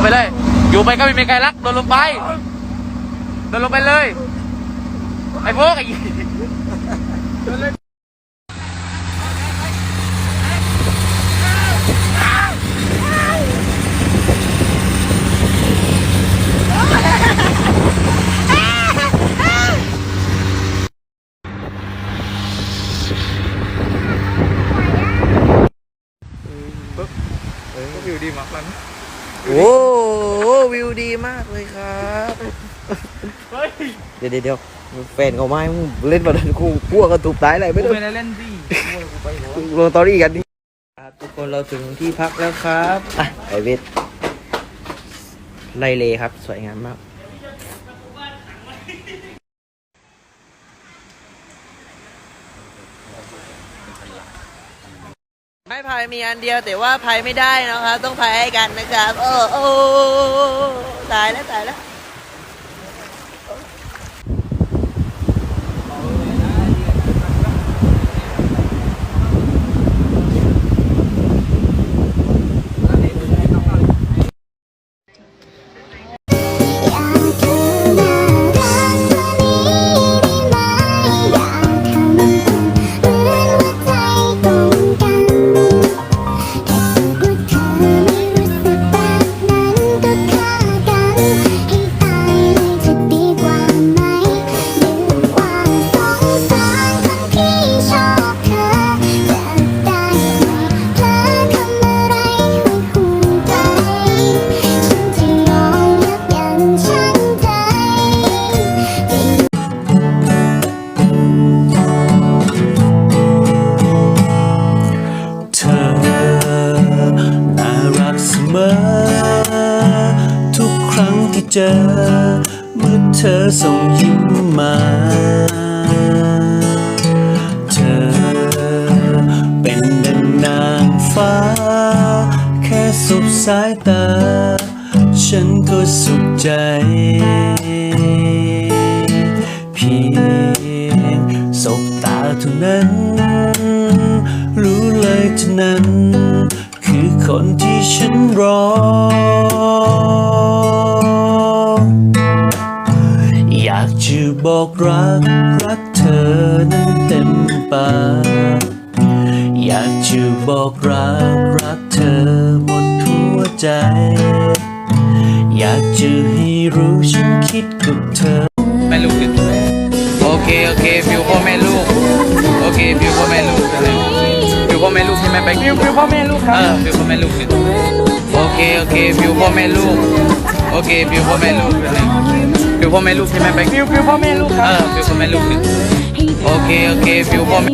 ไปเลย อยู่ไปก็ไม่มีใครรักโดนลงไปโดนลงไปเลย ไอ้พวกไอ้ วิวดีมากมันโอ้โหวิวดีมากเลยครับเฮ้ยเดี๋ยวเดี๋ยวเดี๋ยวแฟนเขาไม่มึงเล่นมาดันกูพวกกันถูกตายอะไรไม่กูรู้ไม่ได้เล่นดิกูไปหัวลงตอรี่กันนี่ครับทุกคนเราถึงที่พักแล้วครับอะไอเวทไล่เลครับ สวยงามมาก พายมีอันเดียวแต่ว่าพายไม่ได้นะคะ ต้องพายให้กันนะครับโอ้โอ้ตายแล้วตายแล้ว รั้งที่เจอ เมื่อเธอส่งยิ้มมา เธอเป็นดังนางฟ้า แค่สบสายตา ฉันก็สุขใจ เพียงสบตาเท่านั้น รู้เลยเท่านั้น คือคนที่ฉันรอ จะบอกรักรักเธอนั้นเต็มปากอยากจะบอกรักรักเธอหมดหัวใจ อยากจะให้รู้ฉันคิดกับเธอแม่ลูกคือโอเคโอเคฟิวพ่อแม่ลูกโอเคฟิวพ่อแม่ลูกฟิวพ่อแม่ลูกใช่ไหมไปฟิวฟิวพ่อแม่ลูกครับเออฟิวพ่อแม่ลูกคือ โอเคโอเคฟิวพ่อแม่ลูกโอเคฟิวพ่อแม่ลูกฟิวพ่อแม่ลูกใช่ไหมไปฟิวฟิวพ่อแม่ลูกครับเออฟิวพ่อแม่ลูกคือโอเคโอเคฟิวพ่อแม่